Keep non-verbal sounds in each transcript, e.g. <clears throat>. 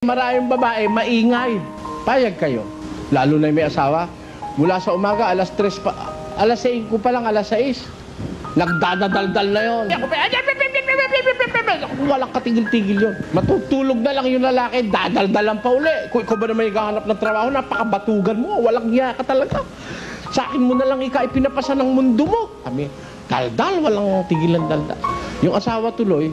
Maraming babae, maingay. Payag kayo. Lalo na may asawa. Mula sa umaga, alas 3 pa, alas 5 pa lang, alas 6. Nagdadadaldal na Ako, walang katigil-tigil yun. Matutulog na lang yung lalaki, dadaldalan pa uli. Kung ikaw ba naman yung ng trabaho, napakabatugan mo. Walang niya ka talaga. Sa akin mo na lang ika ipinapasa ng mundo mo. Kami, daldal, walang tigilan daldal. Yung asawa tuloy,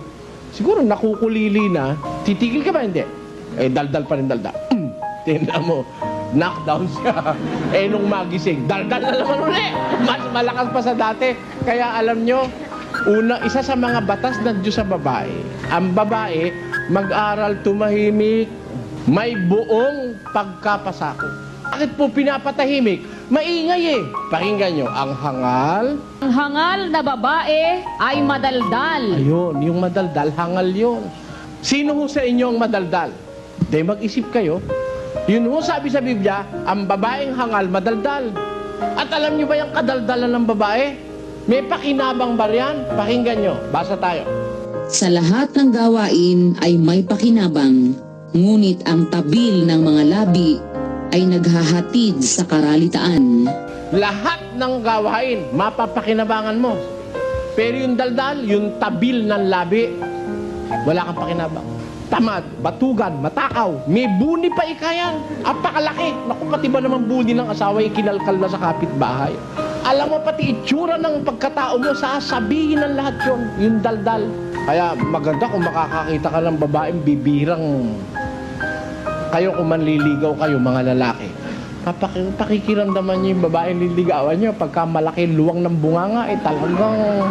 siguro nakukulili na, titigil ka ba? Hindi. Eh, daldal pa rin daldal. <clears throat> Tingnan mo, knockdown siya. Eh, nung magising, daldal na naman uli. Mas malakas pa sa dati. Kaya alam nyo, una, isa sa mga batas ng Diyos sa babae, ang babae, mag-aral tumahimik, may buong pagkapasako. Bakit po pinapatahimik? Maingay eh. Pakinggan nyo, ang hangal, Ang hangal na babae ay madaldal. Ayun, yung madaldal, hangal yun. Sino ho sa inyo ang madaldal? Di mag-isip kayo. Yun ho sabi sa Biblia, ang babaeng hangal, madaldal. At alam nyo ba yung kadaldalan ng babae? May pakinabang ba riyan? Pakinggan nyo, basa tayo. Sa lahat ng gawain ay may pakinabang, ngunit ang tabil ng mga labi ay naghahatid sa karalitaan. Lahat ng gawain, mapapakinabangan mo. Pero yung daldal, yung tabil ng labi, wala kang pakinabang. Tamad, batugan, matakaw, may buni pa ikayan. Apakalaki. Naku, pati ba naman buni ng asawa yung kinalkal na sa kapitbahay? Alam mo, pati itsura ng pagkatao mo, sasabihin ng lahat yun, yung daldal. Kaya maganda kung makakakita ka ng babaeng bibirang kayo kung manliligaw kayo, mga lalaki. Papaki- pakikiramdaman niyo yung babaeng liligawan niyo pagka malaki luwang ng bunganga eh talagang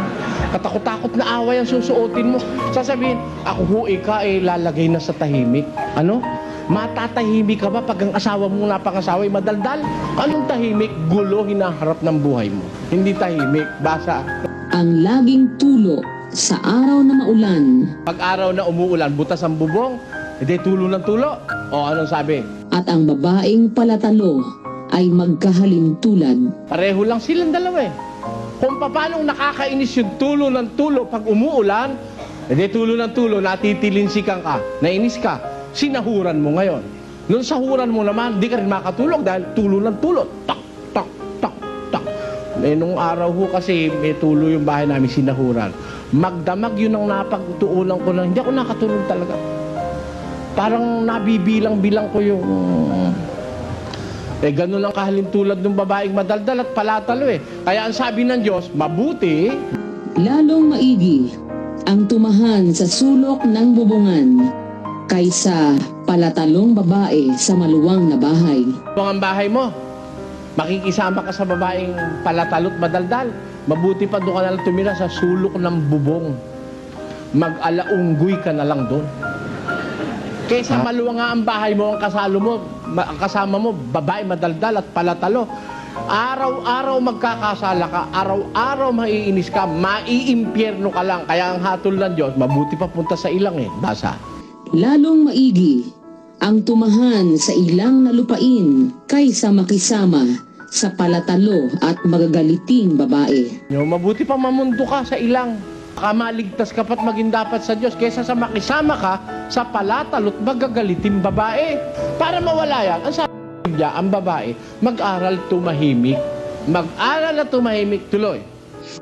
katakot-takot na away ang susuotin mo. Sasabihin, ako ho ika eh lalagay na sa tahimik. Ano? Matatahimik ka ba pag ang asawa mo napangasawa ay madaldal? Anong tahimik? Gulo hinaharap ng buhay mo. Hindi tahimik. Basa. Ang laging tulo sa araw na maulan Pag araw na umuulan, butas ang bubong, hindi tulo ng tulo. O anong sabi? At ang babaeng palatalo ay magkahalintulad. Pareho lang silang dalawa eh. Kung paano nakakainis yung tulo ng tulo pag umuulan, hindi tulo ng tulo, natitilinsikan ka, nainis ka, sinahuran mo ngayon. Nung sahuran mo naman, di ka rin makatulog dahil tulo ng tulo. Tak, tak, tak, tak. Eh, nung araw ho kasi may tulo yung bahay namin sinahuran. Magdamag yun ang napagtuunan ko na hindi ako nakatulog talaga. Parang nabibilang-bilang ko yung eh, ganun ang kahalintulad ng babaeng madaldal at palatalo eh. Kaya ang sabi ng Diyos, mabuti, Lalong maigi ang tumahan sa sulok ng bubungan kaysa palatalong babae sa maluwang na bahay. kung ang bahay mo, makikisama ka sa babaeng palatalot madaldal. Mabuti pa doon ka na lang tumira sa sulok ng bubong. Mag-alaunggoy ka na lang doon. Kaysa maluwang nga ang bahay mo, ang kasalo mo, ma- ang kasama mo, babae madaldal at palatalo. Araw-araw magkakasala ka, araw-araw maiinis ka, maiimpyerno ka lang. Kaya ang hatol ng Diyos, mabuti pa punta sa ilang eh. Basa. Lalong maigi ang tumahan sa ilang nalupain kaysa makisama sa palatalo at magagaliting babae. Yo, mabuti pa mamundo ka sa ilang. Baka maligtas ka pa't maging dapat sa Diyos kaysa sa makisama ka sa palatalot magagaliting babae. Para mawala yan, ang sabi Biblia, ang babae, mag-aral tumahimik. Mag-aral na tumahimik tuloy.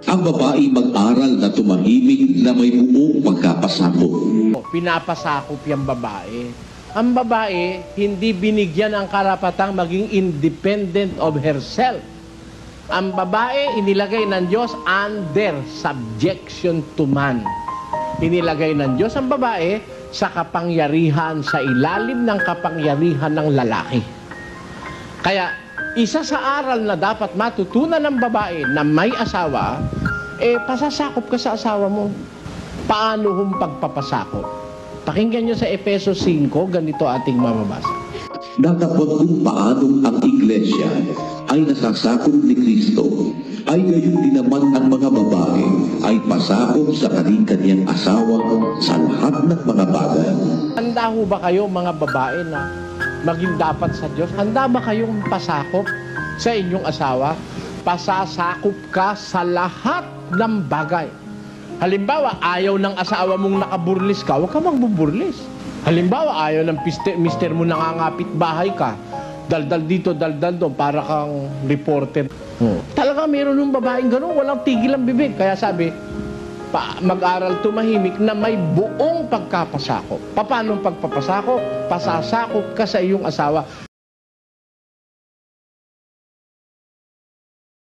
Ang babae mag-aral na tumahimik na may buong pagkapasakop. O, Pinapasakop yung babae. Ang babae, hindi binigyan ang karapatang maging independent of herself. Ang babae, inilagay ng Diyos under subjection to man. Inilagay ng Diyos ang babae sa kapangyarihan, sa ilalim ng kapangyarihan ng lalaki. Kaya, isa sa aral na dapat matutunan ng babae na may asawa, eh, pasasakop ka sa asawa mo. Paano hong pagpapasakop? Pakinggan nyo sa Efeso 5, ganito ating mamabasa. Datapot kung paanong ang iglesia ay nasasakop ni Kristo, ay gayon din naman ang mga babae ay pasakop sa kanyang asawa sa lahat ng mga bagay. Handa ho ba kayo mga babae na maging dapat sa Diyos? Handa ba kayong pasakop sa inyong asawa? Pasasakop ka sa lahat ng bagay. Halimbawa, ayaw ng asawa mong nakaburlis ka, huwag ka magbuburlis. Halimbawa, ayaw ng piste, mister mo nangangapit bahay ka. Daldal dito, daldal doon, para kang reporter. Talaga meron ng babaeng gano'n, walang tigil ang bibig. Kaya sabi, pa, mag-aral tumahimik na may buong pagkapasakop. Paano pagpapasakop? Pasasakop ka sa iyong asawa.